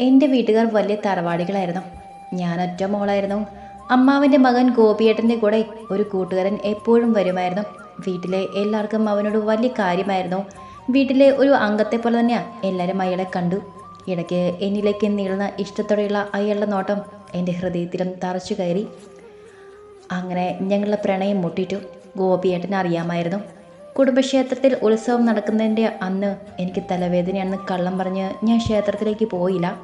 എന്റെ വീട്ടുകാർ വലിയ തറവാടികളായിരുന്നു. ഞാൻ ഒറ്റ മോളായിരുന്നു. അമ്മാവന്റെ മകൻ ഗോപിയേട്ടന്റെ കൂടെ ഒരു കൂട്ടുകാരൻ എപ്പോഴും വരുമായിരുന്നു. വീട്ടിലെ എല്ലാവർക്കും അവനോട് വലിയ കാര്യമായിരുന്നു. വീട്ടിലെ ഒരു അംഗത്തെ പോലെ തന്നെയാണ് എല്ലാവരും അയാളെ കണ്ടു. ഇടയ്ക്ക് എന്നിലേക്ക് നീളുന്ന ഇഷ്ടത്തോടെയുള്ള അയാളുടെ നോട്ടം എന്റെ ഹൃദയത്തിലും തറച്ചു കയറി. അങ്ങനെ ഞങ്ങളുടെ പ്രണയം മുട്ടിട്ടു ഗോപിയേട്ടൻ അറിയാമായിരുന്നു. കുടുംബക്ഷേത്രത്തിൽ ഉത്സവം നടക്കുന്നതിന്റെ അന്ന് എനിക്ക് തലവേദനയാണെന്ന് കള്ളം പറഞ്ഞ് ഞാൻ ക്ഷേത്രത്തിലേക്ക് പോയില്ല.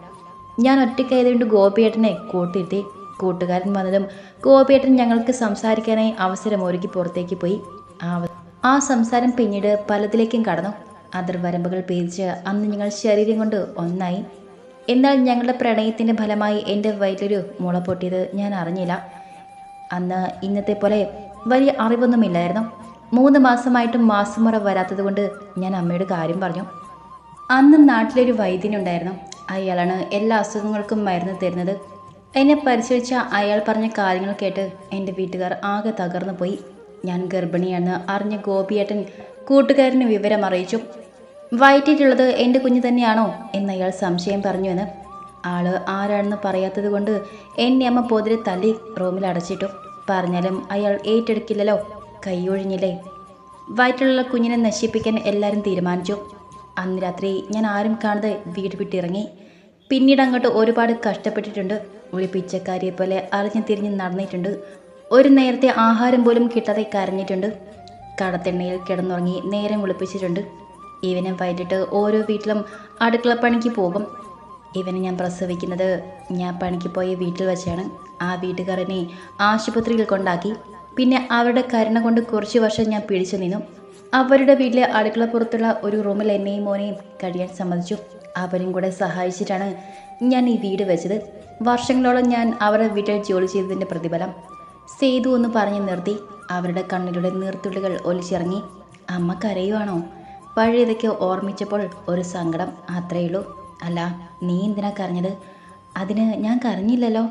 ഞാൻ ഒറ്റയ്ക്കായതുകൊണ്ട് ഗോപിയേട്ടനെ കൂട്ടിയിരുത്തി കൂട്ടുകാരൻ വന്നതും ഗോപിയേട്ടൻ ഞങ്ങൾക്ക് സംസാരിക്കാനായി അവസരം ഒരുക്കി പുറത്തേക്ക് പോയി. ആ ആ സംസാരം പിന്നീട് പലതിലേക്കും കടന്നു. അതിർവരമ്പുകൾ പേരിച്ച് അന്ന് ഞങ്ങൾ ശരീരം കൊണ്ട് ഒന്നായി. എന്നാൽ ഞങ്ങളുടെ പ്രണയത്തിന്റെ ഫലമായി എന്റെ വയറ്റിലൊരു മുള പൊട്ടിയത് ഞാൻ അറിഞ്ഞില്ല. അന്ന് ഇന്നത്തെ പോലെ വലിയ അറിവൊന്നുമില്ലായിരുന്നു. മൂന്ന് മാസമായിട്ടും മാസമുറ വരാത്തതുകൊണ്ട് ഞാൻ അമ്മയോട് കാര്യം പറഞ്ഞു. അന്ന് നാട്ടിലൊരു വൈദ്യനുണ്ടായിരുന്നു അയാളാണ് എല്ലാ അസുഖങ്ങൾക്കും മരുന്ന് തരുന്നത്. എന്നെ പരിശോധിച്ച അയാൾ പറഞ്ഞ കാര്യങ്ങൾ കേട്ട് എന്റെ വീട്ടുകാർ ആകെ തകർന്നു പോയി. ഞാൻ ഗർഭിണിയാണെന്ന് അറിഞ്ഞ ഗോപിയേട്ടൻ കൂട്ടുകാരന് വിവരം അറിയിച്ചു. വയറ്റിട്ടുള്ളത് എന്റെ കുഞ്ഞു തന്നെയാണോ എന്ന് അയാൾ സംശയം പറഞ്ഞുവെന്ന് ആൾ ആരാണെന്ന് പറയാത്തത് കൊണ്ട് എന്നെ അമ്മ പൊതിരെ തല്ലി റൂമിൽ അടച്ചിട്ടു. പറഞ്ഞാലും അയാൾ ഏറ്റെടുക്കില്ലല്ലോ. കൈയൊഴിഞ്ഞില്ലേ വയറ്റിലുള്ള കുഞ്ഞിനെ നശിപ്പിക്കാൻ എല്ലാവരും തീരുമാനിച്ചു. അന്ന് രാത്രി ഞാൻ ആരും കാണാതെ വീട് വിട്ടിറങ്ങി. പിന്നീട് അങ്ങോട്ട് ഒരുപാട് കഷ്ടപ്പെട്ടിട്ടുണ്ട്. ഒരു പിച്ചക്കാരിയെ പോലെ അറിഞ്ഞു തിരിഞ്ഞ് നടന്നിട്ടുണ്ട്. ഒരു നേരത്തെ ആഹാരം പോലും കിട്ടാതെ കരഞ്ഞിട്ടുണ്ട്. കടത്തെണ്ണയിൽ കിടന്നുറങ്ങി നേരം വിളിപ്പിച്ചിട്ടുണ്ട് ഇവനെ വൈകിട്ട് ഓരോ വീട്ടിലും അടുക്കള പണിക്ക് പോകും. ഇവനെ ഞാൻ പ്രസവിക്കുന്നത് ഞാൻ പണിക്ക് പോയ വീട്ടിൽ വെച്ചാണ്. ആ വീട്ടുകാരനെ ആശുപത്രിയിൽ കൊണ്ടാക്കി. പിന്നെ അവരുടെ കരുണ കൊണ്ട് കുറച്ച് വർഷം ഞാൻ പിടിച്ചു നിന്നു. അവരുടെ വീട്ടിലെ അടുക്കളപ്പുറത്തുള്ള ഒരു റൂമിൽ എന്നെയും മോനെയും കഴിയാൻ സമ്മതിച്ചു. അവരും കൂടെ സഹായിച്ചിട്ടാണ് ഞാൻ ഈ വീട് വെച്ചത്. വർഷങ്ങളോളം ഞാൻ അവരുടെ വീട്ടിൽ ജോലി ചെയ്തതിന്റെ പ്രതിഫലം. സേതു എന്ന് പറഞ്ഞ് നിർത്തി. അവരുടെ കണ്ണിലൂടെ നീർത്തുള്ളികൾ ഒലിച്ചിറങ്ങി. അമ്മ കരയുവാണോ? പഴയതൊക്കെ ഓർമ്മിച്ചപ്പോൾ ഒരു സങ്കടം അത്രയേ ഉള്ളൂ. അല്ല നീ എന്തിനാ കരഞ്ഞത്? അതിന് ഞാൻ കരഞ്ഞില്ലല്ലോ.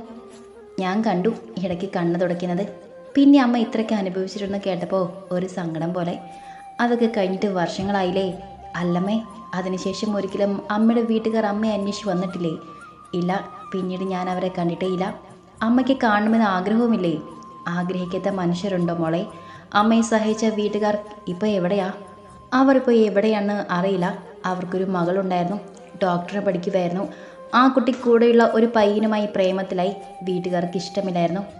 ഞാൻ കണ്ടു ഇടയ്ക്ക് കണ്ണ് തുടയ്ക്കുന്നത്. പിന്നെ അമ്മ ഇത്രയ്ക്ക് അനുഭവിച്ചിട്ടുണ്ടെന്ന് കേട്ടപ്പോൾ ഒരു സങ്കടം പോലെ. അതൊക്കെ കഴിഞ്ഞിട്ട് വർഷങ്ങളായില്ലേ? അല്ലമ്മേ അതിനുശേഷം ഒരിക്കലും അമ്മയുടെ വീട്ടുകാർ അമ്മയെ അന്വേഷിച്ച് വന്നിട്ടില്ലേ? ഇല്ല പിന്നീട് ഞാൻ അവരെ കണ്ടിട്ടേ ഇല്ല. അമ്മയ്ക്ക് കാണണമെന്ന് ആഗ്രഹവുമില്ലേ? ആഗ്രഹിക്കാത്ത മനുഷ്യരുണ്ടോ മോളെ? അമ്മയെ സഹിച്ച വീട്ടുകാർ ഇപ്പോൾ എവിടെയാ? അവർ ഇപ്പോൾ എവിടെയാണെന്ന് അറിയില്ല. അവർക്കൊരു മകളുണ്ടായിരുന്നു. ഡോക്ടറെ പഠിക്കുമായിരുന്നു ആ കുട്ടി കൂടെയുള്ള ഒരു പയ്യനുമായി പ്രേമത്തിലായി. വീട്ടുകാർക്ക് ഇഷ്ടമില്ലായിരുന്നു.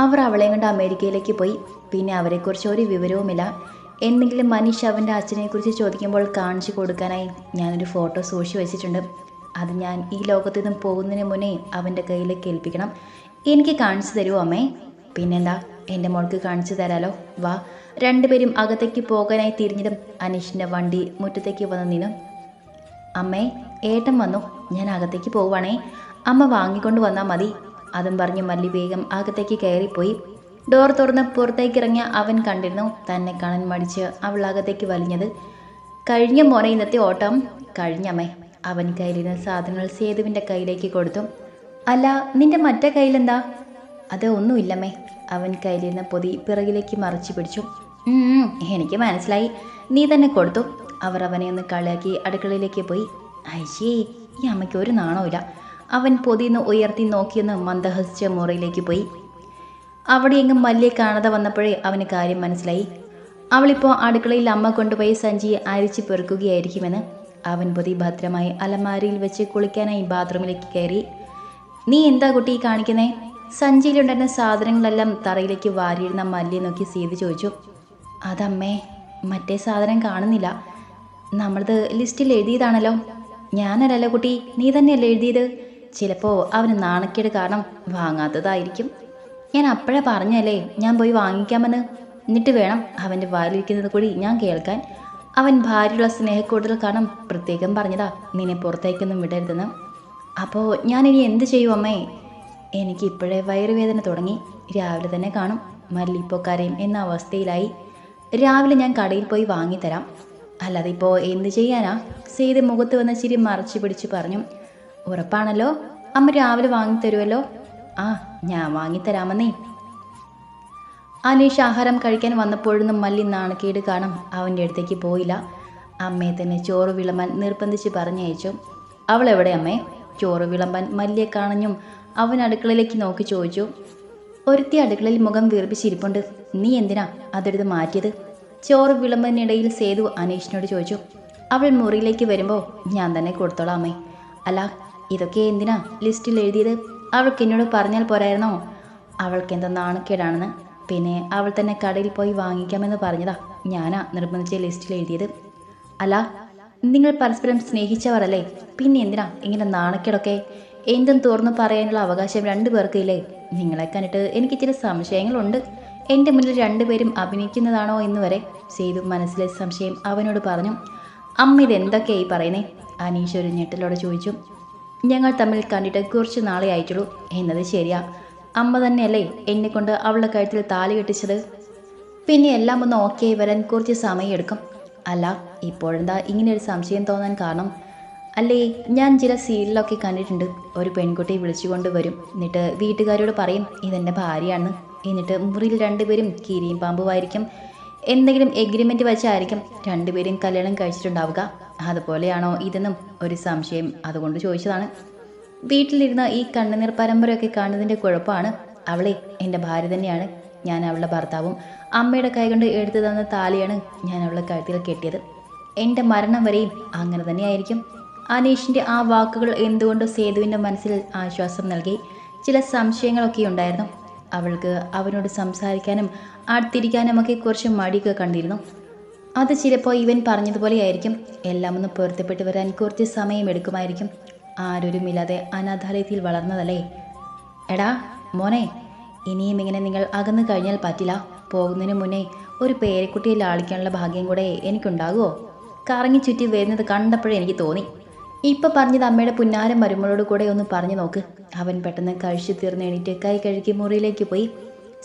അവർ അവളെ കൊണ്ട് അമേരിക്കയിലേക്ക് പോയി. പിന്നെ അവരെക്കുറിച്ച് ഒരു വിവരവുമില്ല. എന്തെങ്കിലും മനീഷ് അവന്റെ അച്ഛനെക്കുറിച്ച് ചോദിക്കുമ്പോൾ കാണിച്ചു കൊടുക്കാനായി ഞാനൊരു ഫോട്ടോ സൂക്ഷിച്ചു വെച്ചിട്ടുണ്ട്. അത് ഞാൻ ഈ ലോകത്തു നിന്നും പോകുന്നതിന് മുന്നേ അവന്റെ കയ്യിലേക്ക് ഏൽപ്പിക്കണം എനിക്ക് കാണിച്ചു തരുമോ അമ്മേ. പിന്നെന്താ? എന്റെ മോൾക്ക് കാണിച്ചു തരാലോ. വാ. രണ്ടുപേരും അകത്തേക്ക് പോകാനായി തിരിഞ്ഞതും അനീഷിന്റെ വണ്ടി മുറ്റത്തേക്ക് വന്ന് നിന്നു. അമ്മേ ഏട്ടൻ വന്നു. ഞാൻ അകത്തേക്ക് പോവാണേ അമ്മ വാങ്ങിക്കൊണ്ട് വന്നാൽ മതി. അതും പറഞ്ഞ് മല്ലി വേഗം അകത്തേക്ക് കയറിപ്പോയി. ഡോർ തുറന്ന് പുറത്തേക്ക് ഇറങ്ങിയ അവൻ കണ്ടിരുന്നു തന്നെ കാണാൻ മടിച്ച് അവൾ അകത്തേക്ക് വലിഞ്ഞത്. കഴിഞ്ഞ മോനെ ഇന്നത്തെ ഓട്ടം. കഴിഞ്ഞമ്മേ. അവൻ കയ്യിലിരുന്ന സാധനങ്ങൾ സേതുവിന്റെ കയ്യിലേക്ക് കൊടുത്തു. അല്ല നിന്റെ മറ്റേ കയ്യിലെന്താ? അത് ഒന്നുമില്ലമ്മേ. അവൻ കയ്യിലിരുന്ന പൊതി പിറകിലേക്ക് മറിച്ചു പിടിച്ചു. "ഉം, ഉം, എനിക്ക് മനസ്സിലായി. നീ തന്നെ കൊടുത്തു. അവർ അവനെ ഒന്ന് കളിയാക്കി അടുക്കളയിലേക്ക് പോയി. അയ്യേ ഈ അമ്മയ്ക്ക് ഒരു നാണമില്ല അവൻ പൊതിന്ന് ഉയർത്തി നോക്കിയെന്ന് മന്ദഹസിച്ച മുറിയിലേക്ക് പോയി. അവിടെയെങ്ങും മല്ലിയെ കാണാതെ വന്നപ്പോഴേ അവന് കാര്യം മനസ്സിലായി. അവളിപ്പോൾ അടുക്കളയിൽ അമ്മ കൊണ്ടുപോയി സഞ്ചിയെ അരിച്ചു പെറുക്കുകയായിരിക്കുമെന്ന് അവൻ പൊതി ഭദ്രമായി അലമാരിയിൽ വെച്ച് കുളിക്കാനായി ബാത്റൂമിലേക്ക് കയറി. നീ എന്താ കുട്ടി കാണിക്കുന്നേ? സഞ്ചിയിലുണ്ടായിരുന്ന സാധനങ്ങളെല്ലാം തറയിലേക്ക് വാരിയിരുന്ന മല്ലിയെ നോക്കി സീത് ചോദിച്ചു. അതമ്മേ മറ്റേ സാധനം കാണുന്നില്ല. നമ്മളത് ലിസ്റ്റിൽ എഴുതിയതാണല്ലോ. ഞാനല്ലല്ലോ കുട്ടി നീ തന്നെയല്ലേ എഴുതിയത്? ചിലപ്പോൾ അവന് നാണക്കേട് കാരണം വാങ്ങാത്തതായിരിക്കും. ഞാൻ അപ്പോഴേ പറഞ്ഞല്ലേ ഞാൻ പോയി വാങ്ങിക്കാമെന്ന്. എന്നിട്ട് വേണം അവന്റെ വായിലിരിക്കുന്നത് കൂടി ഞാൻ കേൾക്കാൻ. അവൻ ഭാര്യയുള്ള സ്നേഹക്കൂടുതൽ കാരണം പ്രത്യേകം പറഞ്ഞതാ നിന്നെ പുറത്തേക്കൊന്നും വിടരുതെന്ന്. അപ്പോൾ ഞാനിനി എന്ത് ചെയ്യും അമ്മേ? എനിക്ക് ഇപ്പോഴേ വയറുവേദന തുടങ്ങി. രാവിലെ തന്നെ കാണും മല്ലിപ്പോൾ എന്ന അവസ്ഥയിലായി. രാവിലെ ഞാൻ കടയിൽ പോയി വാങ്ങിത്തരാം. അല്ലാതെ ഇപ്പോൾ എന്ത് ചെയ്യാനാ? സെയ്ത് മുഖത്ത് വന്ന ചിരി മറച്ചു പിടിച്ച് പറഞ്ഞു. ഉറപ്പാണല്ലോ? അമ്മ രാവിലെ വാങ്ങിത്തരുമല്ലോ ആ ഞാൻ വാങ്ങിത്തരാമെന്നേ അനീഷ് ആഹാരം കഴിക്കാൻ വന്നപ്പോഴൊന്നും മല്ലി നാണക്കേട് കാണും അവന്റെ അടുത്തേക്ക് പോയില്ല. അമ്മയെ തന്നെ ചോറ് വിളമ്പാൻ നിർബന്ധിച്ച് പറഞ്ഞയച്ചു. അവൾ എവിടെ അമ്മേ? ചോറ് വിളമ്പാൻ മല്ലിയെ കാണഞ്ഞും അവൻ അടുക്കളയിലേക്ക് നോക്കി ചോദിച്ചു. ഒരുത്തി അടുക്കളയിൽ മുഖം വീർപ്പിച്ചിരിപ്പുണ്ട്. നീ എന്തിനാ അതെടുത്ത് മാറ്റിയത്? ചോറ് വിളമ്പതിനിടയിൽ സേതു അനീഷിനോട് ചോദിച്ചു. അവൾ മുറിയിലേക്ക് വരുമ്പോൾ ഞാൻ തന്നെ കൊടുത്തോളാം അമ്മേ. അല്ല ഇതൊക്കെ എന്തിനാ ലിസ്റ്റിൽ എഴുതിയത്? അവൾക്ക് എന്നോട് പറഞ്ഞാൽ പോരായിരുന്നോ? അവൾക്ക് എന്താ നാണക്കേടാണെന്ന്. പിന്നെ അവൾ തന്നെ കടയിൽ പോയി വാങ്ങിക്കാമെന്ന് പറഞ്ഞതാ ഞാനാ നിർബന്ധിച്ച ലിസ്റ്റിൽ എഴുതിയത്. അല്ല നിങ്ങൾ പരസ്പരം സ്നേഹിച്ചവരല്ലേ? പിന്നെ എന്തിനാ ഇങ്ങനെ നാണക്കേടൊക്കെ? എന്തും തുറന്നു പറയാനുള്ള അവകാശം രണ്ടു പേർക്കും ഇല്ലേ നിങ്ങളെ കണ്ടിട്ട് എനിക്ക് ചില സംശയങ്ങളുണ്ട്. എന്റെ മുന്നിൽ രണ്ടുപേരും അഭിനയിക്കുന്നതാണോ എന്ന് വരെ സേതു മനസ്സിലെ സംശയം അവനോട് പറഞ്ഞു. അമ്മ ഇതെന്തൊക്കെയായി പറയുന്നേ? അനീഷ് ഒരു ഞെട്ടലോടെ ചോദിച്ചു. ഞങ്ങൾ തമ്മിൽ കണ്ടിട്ട് കുറച്ച് നാളെ ആയിട്ടുള്ളൂ. എന്നത് ശരിയാ. അമ്മ തന്നെയല്ലേ എന്നെ കൊണ്ട് അവളുടെ കഴുത്തിൽ താലി കെട്ടിച്ചത്? പിന്നെ എല്ലാം ഒന്ന് ഓക്കെ വരാൻ കുറച്ച് സമയമെടുക്കും. അല്ല ഇപ്പോഴെന്താ ഇങ്ങനെ ഒരു സംശയം തോന്നാൻ കാരണം? അല്ലേ ഞാൻ ചില സീരിയലൊക്കെ കണ്ടിട്ടുണ്ട്. ഒരു പെൺകുട്ടി വിളിച്ചുകൊണ്ട് വരും. എന്നിട്ട് വീട്ടുകാരോട് പറയും ഇതെന്റെ ഭാര്യയാണ്. എന്നിട്ട് മുറിയിൽ രണ്ടുപേരും കീരിയും പാമ്പുമായിരിക്കും. എന്തെങ്കിലും എഗ്രിമെന്റ് വെച്ചായിരിക്കും രണ്ടുപേരും കല്യാണം കഴിച്ചിട്ടുണ്ടാവുക. അതുപോലെയാണോ ഇതെന്നും ഒരു സംശയം അതുകൊണ്ട് ചോദിച്ചതാണ്. വീട്ടിലിരുന്ന ഈ കണ്ണുനീർ പരമ്പരയൊക്കെ കാണുന്നതിന്റെ കുഴപ്പമാണ്. അവളെ എന്റെ ഭാര്യ തന്നെയാണ്. ഞാൻ അവളുടെ ഭർത്താവും. അമ്മയുടെ കൈകൊണ്ട് എടുത്തു തന്ന താലിയാണ് ഞാൻ അവളെ കഴുത്തിൽ കെട്ടിയത്. എന്റെ മരണം വരെയും അങ്ങനെ തന്നെയായിരിക്കും. അനീഷിന്റെ ആ വാക്കുകൾ എന്തുകൊണ്ട് സേതുവിന്റെ മനസ്സിൽ ആശ്വാസം നൽകി? ചില സംശയങ്ങളൊക്കെ ഉണ്ടായിരുന്നു. അവൾക്ക് അവനോട് സംസാരിക്കാനും അടുത്തിരിക്കാനും ഒക്കെ കുറച്ച് മടിയൊക്കെ കണ്ടിരുന്നു. അത് ചിലപ്പോൾ ഇവൻ പറഞ്ഞതുപോലെയായിരിക്കും. എല്ലാം ഒന്ന് പൊരുത്തപ്പെട്ട് വരാൻ കുറച്ച് സമയമെടുക്കുമായിരിക്കും ആരൊരുമില്ലാതെ അനാഥാലയത്തിൽ വളർന്നതല്ലേ? എടാ മോനെ ഇനിയും ഇങ്ങനെ നിങ്ങൾ അകന്നു കഴിഞ്ഞാൽ പറ്റില്ല. പോകുന്നതിന് മുന്നേ ഒരു പേരക്കുട്ടിയെ ലാളിക്കാനുള്ള ഭാഗ്യം കൂടെ എനിക്കുണ്ടാകുമോ? കറങ്ങി ചുറ്റി വരുന്നത് കണ്ടപ്പോഴേ എനിക്ക് തോന്നി. ഇപ്പം പറഞ്ഞത് അമ്മയുടെ പുന്നാരം മരുമകളോട് കൂടെ ഒന്ന് പറഞ്ഞു നോക്ക്. അവൻ പെട്ടെന്ന് കഴിച്ചു തീർന്ന് എണീറ്റ് കൈ കഴുകി മുറിയിലേക്ക് പോയി.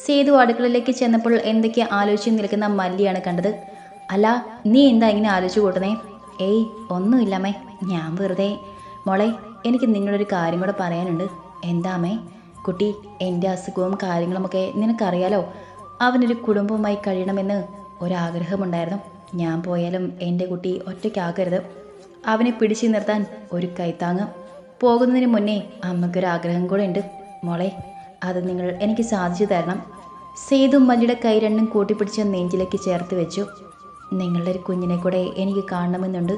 സേതു അടുക്കളയിലേക്ക് ചെന്നപ്പോൾ എന്തൊക്കെ ആലോചിച്ച് നിൽക്കുന്ന മല്ലിയാണ് കണ്ടത്. അല്ല നീ എന്താ ഇങ്ങനെ ആലോചിച്ചു കൂട്ടുന്നേ? ഏയ് ഒന്നുമില്ലമ്മേ ഞാൻ വെറുതെ. മോളെ എനിക്ക് നിങ്ങളൊരു കാര്യം കൂടെ പറയാനുണ്ട്. എന്താമേ കുട്ടി എന്റെ അസുഖവും കാര്യങ്ങളുമൊക്കെ നിനക്കറിയാലോ? അവനൊരു കുടുംബവുമായി കഴിയണമെന്ന് ഒരാഗ്രഹമുണ്ടായിരുന്നു. ഞാൻ പോയാലും എന്റെ കുട്ടി ഒറ്റയ്ക്കാക്കരുത്. അവനെ പിടിച്ചു നിർത്താൻ ഒരു കൈത്താങ്ങ്. പോകുന്നതിന് മുന്നേ അമ്മയ്ക്കൊരാഗ്രഹം കൂടെ ഉണ്ട്. മോളെ അത് നിങ്ങൾ എനിക്ക് സാധിച്ചു തരണം. സേതു മല്ലിയുടെ കൈ രണ്ടും കൂട്ടിപ്പിടിച്ച് നെഞ്ചിലേക്ക് ചേർത്ത് വെച്ചു. നിങ്ങളുടെ ഒരു കുഞ്ഞിനെ കൂടെ എനിക്ക് കാണണമെന്നുണ്ട്.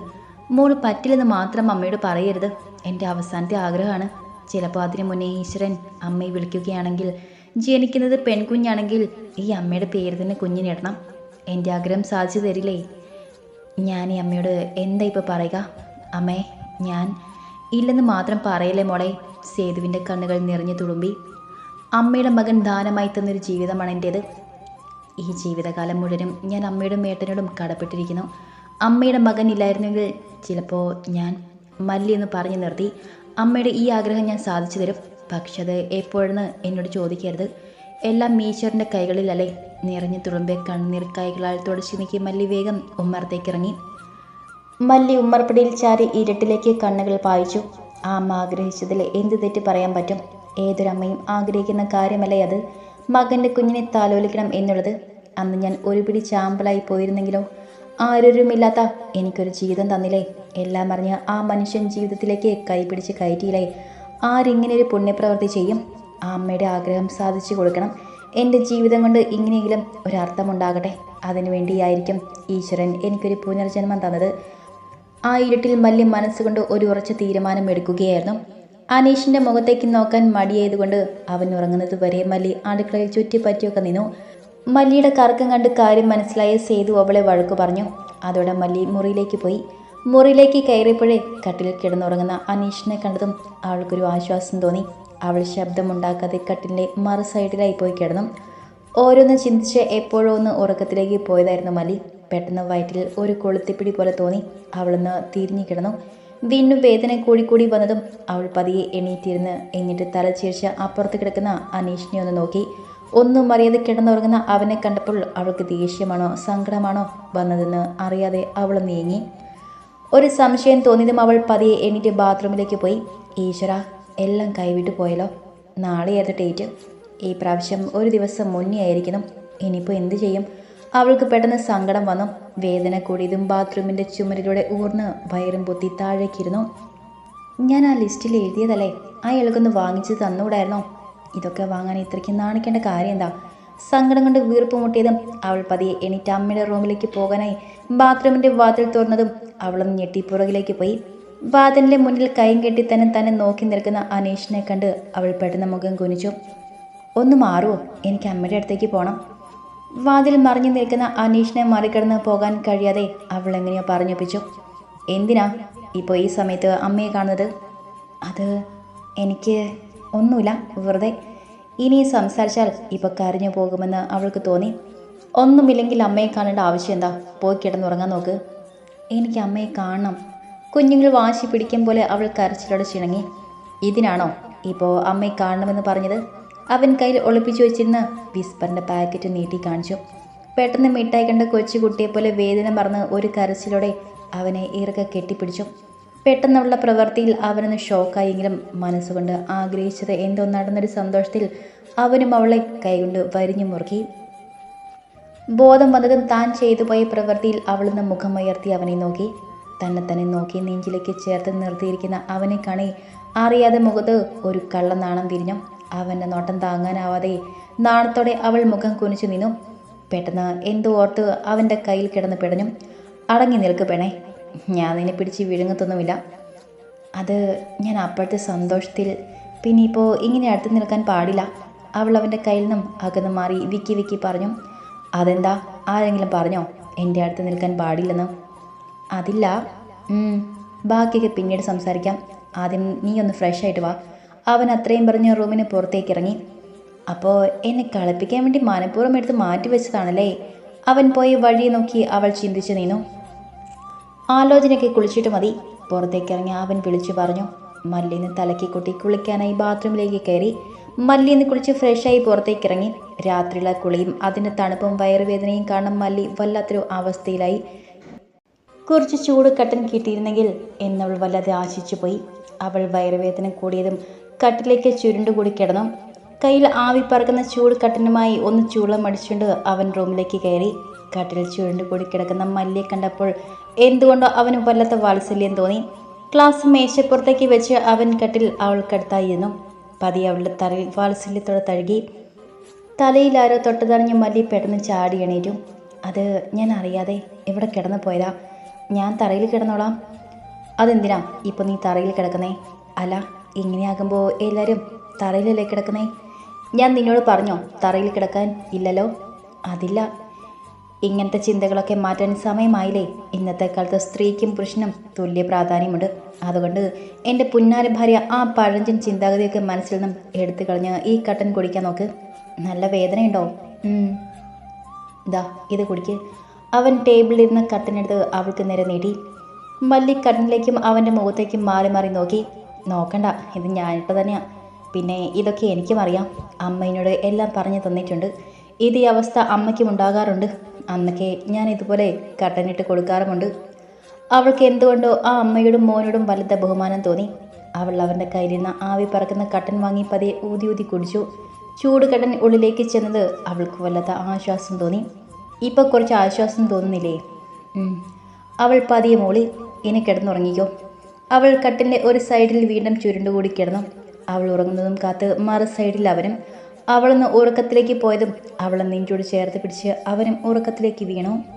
മോൾ പറ്റില്ലെന്ന് മാത്രം അമ്മയോട് പറയരുത്. എന്റെ അവസാനത്തെ ആഗ്രഹമാണ്. ചിലപ്പോൾ അതിനു മുന്നേ ഈശ്വരൻ അമ്മയെ വിളിക്കുകയാണെങ്കിൽ ജനിക്കുന്നത് പെൺകുഞ്ഞാണെങ്കിൽ ഈ അമ്മയുടെ പേര് തന്നെ കുഞ്ഞിനിടണം എന്റെ ആഗ്രഹം സാധിച്ചു തരില്ലേ? ഞാൻ ഈ അമ്മയോട് എന്താ ഇപ്പോൾ പറയുക? അമ്മേ ഞാൻ ഇല്ലെന്ന് മാത്രം പറയല്ലേ മോളെ? സേതുവിന്റെ കണ്ണുകൾ നിറഞ്ഞു തുളുമ്പി. അമ്മയുടെ മകൻ ദാനമായി തന്നൊരു ജീവിതമാണ് എന്റേത് ഈ ജീവിതകാലം മുഴുവനും ഞാൻ അമ്മയുടെ ഏട്ടനോടും കടപ്പെട്ടിരിക്കുന്നു. അമ്മയുടെ മകൻ ഇല്ലായിരുന്നെങ്കിൽ ചിലപ്പോൾ ഞാൻ മല്ലി എന്ന് പറഞ്ഞു നിർത്തി. അമ്മയുടെ ഈ ആഗ്രഹം ഞാൻ സാധിച്ചു തരും. പക്ഷെ അത് എപ്പോഴെന്ന് എന്നോട് ചോദിക്കരുത്. എല്ലാം മീശ്വറിന്റെ കൈകളിലല്ലേ. നിറഞ്ഞു തുളുമ്പെ കണ്ണീർ കൈകളാൽ തുടച്ചു നീക്കി മല്ലി വേഗം ഉമ്മറത്തേക്ക് ഇറങ്ങി. മല്ലി ഉമ്മർപ്പടിയിൽ ചാരി ഇരുട്ടിലേക്ക് കണ്ണുകൾ പായിച്ചു. ആ അമ്മ ആഗ്രഹിച്ചതിൽ എന്ത് തെറ്റ് പറയാൻ പറ്റും? ഏതൊരമ്മയും ആഗ്രഹിക്കുന്ന കാര്യമല്ലേ അത്? മകന്റെ കുഞ്ഞിനെ താലോലിക്കണം എന്നുള്ളത് അന്ന് ഞാൻ ഒരു പിടി ചാമ്പലായി പോയിരുന്നെങ്കിലോ? ആരോരുമില്ലാത്ത എനിക്കൊരു ജീവിതം തന്നില്ലേ? എല്ലാം അറിഞ്ഞ് ആ മനുഷ്യൻ ജീവിതത്തിലേക്ക് കൈപിടിച്ച് കയറ്റിയില്ലേ? ആരിങ്ങനെ ഒരു പുണ്യപ്രവൃത്തി ചെയ്യും? ആ അമ്മയുടെ ആഗ്രഹം സാധിച്ചു കൊടുക്കണം. എന്റെ ജീവിതം കൊണ്ട് ഇങ്ങനെയെങ്കിലും ഒരർത്ഥമുണ്ടാകട്ടെ. അതിനുവേണ്ടിയായിരിക്കും ഈശ്വരൻ എനിക്കൊരു പുനർജന്മം തന്നത്. ആ ഇരുട്ടിൽ മല്യം മനസ്സുകൊണ്ട് ഒരു ഉറച്ച തീരുമാനം എടുക്കുകയായിരുന്നു. അനീഷിന്റെ മുഖത്തേക്ക് നോക്കാൻ മടിയായതുകൊണ്ട് അവൻ ഉറങ്ങുന്നത് വരെ മല്ലി അടുക്കളയിൽ ചുറ്റിപ്പറ്റിയൊക്കെ നിന്നു. മല്ലിയുടെ കറക്കം കണ്ട് കാര്യം മനസ്സിലായ സേതു അവളെ വഴക്കു പറഞ്ഞു. അതോടെ മല്ലി മുറിയിലേക്ക് പോയി. മുറിയിലേക്ക് കയറിയപ്പോഴേ കട്ടിൽ കിടന്നുറങ്ങുന്ന അനീഷിനെ കണ്ടതും അവൾക്കൊരു ആശ്വാസം തോന്നി. അവൾ ശബ്ദമുണ്ടാക്കാതെ കട്ടിലിന്റെ മറു സൈഡിലായി പോയി കിടന്നു. ഓരോന്ന് ചിന്തിച്ച് എപ്പോഴോ ഒന്ന് ഉറക്കത്തിലേക്ക് പോയതായിരുന്നു മലി പെട്ടെന്ന് വയറ്റിൽ ഒരു കൊളുത്തിപ്പിടി പോലെ തോന്നി. അവളൊന്ന് തിരിഞ്ഞു കിടന്നു. വീണ്ടും വേദന കൂടിക്കൂടി വന്നതും അവൾ പതിയെ എണീറ്റിരുന്ന് എന്നിട്ട് തലച്ചേർച്ച അപ്പുറത്ത് കിടക്കുന്ന അനീഷിനെ ഒന്ന് നോക്കി. ഒന്നും അറിയാതെ കിടന്നുറങ്ങുന്ന അവനെ കണ്ടപ്പോൾ അവൾക്ക് ദേഷ്യമാണോ സങ്കടമാണോ വന്നതെന്ന് അറിയാതെ അവൾ നീങ്ങി. ഒരു സംശയം തോന്നിയതും അവൾ പതിയെ എണീറ്റ് ബാത്റൂമിലേക്ക് പോയി. ഈശ്വര എല്ലാം കൈവിട്ടു പോയല്ലോ. നാളെയായിരുന്നു ഡേറ്റ്. ഈ പ്രാവശ്യം ഒരു ദിവസം മുന്നേ ആയിരിക്കണം. ഇനിയിപ്പോൾ എന്ത് ചെയ്യും? അവൾക്ക് പെട്ടെന്ന് സങ്കടം വന്നു. വേദന കൂടിയതും ബാത്റൂമിന്റെ ചുമരിലൂടെ ഊർന്ന് വയറും പൊത്തി താഴേക്കിരുന്നു. ഞാൻ ആ ലിസ്റ്റിൽ എഴുതിയതല്ലേ? അയാൾക്കൊന്ന് വാങ്ങിച്ച് തന്നുകൂടായിരുന്നോ ഇതൊക്കെ വാങ്ങാൻ ഇത്രയ്ക്ക് നാണിക്കേണ്ട കാര്യം എന്താ സങ്കടം കൊണ്ട് വീർപ്പ് മുട്ടിയതും അവൾ പതിയെ എണീറ്റ് അമ്മയുടെ റൂമിലേക്ക് പോകാനായി ബാത്റൂമിന്റെ വാതിൽ തുറന്നതും അവളൊന്ന് ഞെട്ടി പുറകിലേക്ക് പോയി. വാതിലിന്റെ മുന്നിൽ കൈയും കെട്ടി തന്നെ തന്നെ നോക്കി നിൽക്കുന്ന അനീഷിനെ കണ്ട് അവൾ പെട്ടെന്ന് മുഖം കുനിച്ചു. ഒന്ന് മാറുമോ എനിക്ക് അമ്മയുടെ അടുത്തേക്ക് പോകണം വാതിൽ മറിഞ്ഞു നിൽക്കുന്ന അനീഷിനെ മറികടന്ന് പോകാൻ കഴിയാതെ അവൾ എങ്ങനെയോ പറഞ്ഞൊപ്പിച്ചു. എന്തിനാ ഇപ്പോൾ ഈ സമയത്ത് അമ്മയെ കാണുന്നത്? അത് എനിക്ക് ഒന്നുമില്ല വെറുതെ. ഇനി സംസാരിച്ചാൽ ഇപ്പോൾ കരഞ്ഞു പോകുമെന്ന് അവൾക്ക് തോന്നി. ഒന്നുമില്ലെങ്കിൽ അമ്മയെ കാണേണ്ട ആവശ്യം എന്താ? പോയി കിടന്നുറങ്ങാൻ നോക്ക്. എനിക്ക് അമ്മയെ കാണണം. കുഞ്ഞുങ്ങൾ വാശി പിടിക്കും പോലെ അവൾ കരച്ചിലോടെ ചിണങ്ങി. ഇതിനാണോ ഇപ്പോൾ അമ്മയെ കാണണമെന്ന് പറഞ്ഞത്? അവൻ കയ്യിൽ ഒളിപ്പിച്ചു വെച്ചിരുന്ന വിസ്പറിന്റെ പാക്കറ്റ് നീട്ടി കാണിച്ചു. പെട്ടെന്ന് മിഠായി കണ്ട കൊച്ചുകുട്ടിയെ പോലെ വേദന മറന്ന് ഒരു കരച്ചിലോടെ അവനെ ഇറക്കെ കെട്ടിപ്പിടിച്ചു. പെട്ടെന്നുള്ള പ്രവൃത്തിയിൽ അവനൊന്ന് ഷോക്കായെങ്കിലും മനസ്സുകൊണ്ട് ആഗ്രഹിച്ചത് എന്തോ നടന്നൊരു സന്തോഷത്തിൽ അവനും അവളെ കൈകൊണ്ട് വരിഞ്ഞു മുറുക്കി. ബോധം വന്നതും താൻ ചെയ്തു പോയ പ്രവൃത്തിയിൽ അവളൊന്ന് മുഖമുയർത്തി അവനെ നോക്കി. തന്നെ തന്നെ നോക്കി നെഞ്ചിലേക്ക് ചേർത്ത് നിർത്തിയിരിക്കുന്ന അവനെ കണി അറിയാതെ മുഖത്ത് ഒരു കള്ള നാണം വിരിഞ്ഞു. അവന്റെ നോട്ടം താങ്ങാനാവാതെ നാണത്തോടെ അവൾ മുഖം കുനിച്ചു നിന്നു. പെട്ടെന്ന് എന്തോ ഓർത്ത് അവന്റെ കയ്യിൽ കിടന്ന് പിടഞ്ഞു. അടങ്ങി നിൽക്ക് പെണേ ഞാൻ നിന്നെ പിടിച്ച് വിഴുങ്ങത്തൊന്നുമില്ല. അത് ഞാൻ അപ്പോഴത്തെ സന്തോഷത്തിൽ പിന്നെ ഇപ്പോൾ ഇങ്ങനെ അടുത്ത് നിൽക്കാൻ പാടില്ല. അവൾ അവന്റെ കയ്യിൽ നിന്നും അകന്ന് മാറി വിക്കി വിക്കി പറഞ്ഞു. അതെന്താ? ആരെങ്കിലും പറഞ്ഞോ? എന്റെ അടുത്ത് നിൽക്കാൻ പാടില്ലെന്ന്. അതില്ല. ബാക്കിയൊക്കെ പിന്നീട് സംസാരിക്കാം. ആദ്യം നീ ഒന്ന് ഫ്രഷ് ആയിട്ട് വാ. അവൻ അത്രയും പറഞ്ഞ് റൂമിന് പുറത്തേക്ക് ഇറങ്ങി അപ്പോൾ എന്നെ കളിപ്പിക്കാൻ വേണ്ടി മനഃപൂർവം എടുത്ത് മാറ്റി വെച്ചതാണല്ലേ? അവൻ പോയി വഴി നോക്കി അവൾ ചിന്തിച്ചു നിന്നു. ആലോചനയ്ക്ക് കുളിച്ചിട്ട് മതി. പുറത്തേക്ക് ഇറങ്ങി അവൻ വിളിച്ചു പറഞ്ഞു. മല്ലിന്ന് തലക്കി കുട്ടി കുളിക്കാനായി ബാത്റൂമിലേക്ക് കയറി. മല്ലിന്ന് കുളിച്ച് ഫ്രഷായി പുറത്തേക്ക് ഇറങ്ങി രാത്രിയിലെ കുളിയും അതിന്റെ തണുപ്പും വയറുവേദനയും കാരണം മല്ലി വല്ലാത്തൊരു അവസ്ഥയിലായി. കുറച്ച് ചൂട് കട്ടൻ കിട്ടിയിരുന്നെങ്കിൽ എന്നവൾ വല്ലാതെ ആശിച്ചു പോയി. അവൾ വയറുവേദന കൂടിയതും കട്ടിലേക്ക് ചുരുണ്ടുകൂടി കിടന്നു. കയ്യിൽ ആവി പറക്കുന്ന ചൂട് കട്ടനുമായി ഒന്ന് ചൂളം അടിച്ചുകൊണ്ട് അവൻ റൂമിലേക്ക് കയറി. കട്ടിൽ ചുരുണ്ടുകൂടി കിടക്കുന്ന മല്ലിയെ കണ്ടപ്പോൾ എന്തുകൊണ്ടോ അവന് വല്ലാത്ത വാത്സല്യം തോന്നി. ക്ലാസ് മേശപ്പുറത്തേക്ക് വെച്ച് അവൻ കട്ടിൽ അവൾക്കടുത്തായിരുന്നു പതി അവളുടെ തറയിൽ വാത്സല്യത്തോടെ തഴുകി. തലയിൽ ആരോ തൊട്ടതറിഞ്ഞ് മല്ലി പെട്ടെന്ന് ചാടി എണീറ്റു. അത് ഞാൻ അറിയാതെ ഇവിടെ കിടന്നു പോയതാ? ഞാൻ തറയിൽ കിടന്നോളാം. അതെന്തിനാ? ഇപ്പം നീ തറയിൽ കിടക്കുന്നേ? അല്ല ഇങ്ങനെയാകുമ്പോൾ എല്ലാവരും തറയിലല്ലേ കിടക്കുന്നേ? ഞാൻ നിന്നോട് പറഞ്ഞോ തറയിൽ കിടക്കാൻ ഇല്ലല്ലോ? അതില്ല. ഇങ്ങനത്തെ ചിന്തകളൊക്കെ മാറ്റാൻ സമയമായില്ലേ? ഇന്നത്തെ കാലത്ത് സ്ത്രീക്കും പുരുഷനും തുല്യ പ്രാധാന്യമുണ്ട്. അതുകൊണ്ട് എന്റെ പുന്നാര ഭാര്യ ആ പഴഞ്ചൻ ചിന്താഗതിയൊക്കെ മനസ്സിൽ നിന്നും എടുത്തു കളഞ്ഞ് ഈ കട്ടൻ കുടിക്കാൻ നോക്ക്. നല്ല വേദനയുണ്ടോ? ഇതാ ഇത് കുടിക്ക്. അവൻ ടേബിളിലിരുന്ന കട്ടനെടുത്ത് അവൾക്ക് നേരെ നീട്ടി മല്ലി കട്ടനിലേക്കും അവന്റെ മുഖത്തേക്കും മാറി മാറി നോക്കി. നോക്കണ്ട. ഇത് ഞാനിപ്പോൾ തന്നെയാണ് പിന്നെ ഇതൊക്കെ എനിക്കും അറിയാം. അമ്മയോട് എല്ലാം പറഞ്ഞു തന്നിട്ടുണ്ട്. ഇത് ഈ അവസ്ഥ അമ്മയ്ക്കും ഉണ്ടാകാറുണ്ട്. അന്നൊക്കെ ഞാൻ ഇതുപോലെ കട്ടനിട്ട് കൊടുക്കാറുമുണ്ട്. അവൾക്ക് എന്തുകൊണ്ടോ ആ അമ്മയോടും മോനോടും വലുത ബഹുമാനം തോന്നി. അവൾ അവന്റെ കയ്യിലിരുന്ന ആവി പറക്കുന്ന കട്ടൻ വാങ്ങി പതിയെ ഊതി ഊതി കുടിച്ചു. ചൂട് കട്ടൻ ഉള്ളിലേക്ക് ചെന്നത് അവൾക്ക് വല്ലാത്ത ആശ്വാസം തോന്നി. ഇപ്പോൾ കുറച്ച് ആശ്വാസം തോന്നുന്നില്ലേ? അവൾ പതിയെ മോളി ഇനി കിടന്നുറങ്ങിക്കോ. അവൾ കട്ടിന്റെ ഒരു സൈഡിൽ വീണ്ടും ചുരുണ്ടുകൂടി കിടന്നു. അവൾ ഉറങ്ങുന്നതും കാത്ത് മറു സൈഡിൽ അവനും. അവളൊന്ന് ഉറക്കത്തിലേക്ക് പോയതും അവളെ നെഞ്ചോട് ചേർത്ത് പിടിച്ച് അവനും ഉറക്കത്തിലേക്ക് വീണു.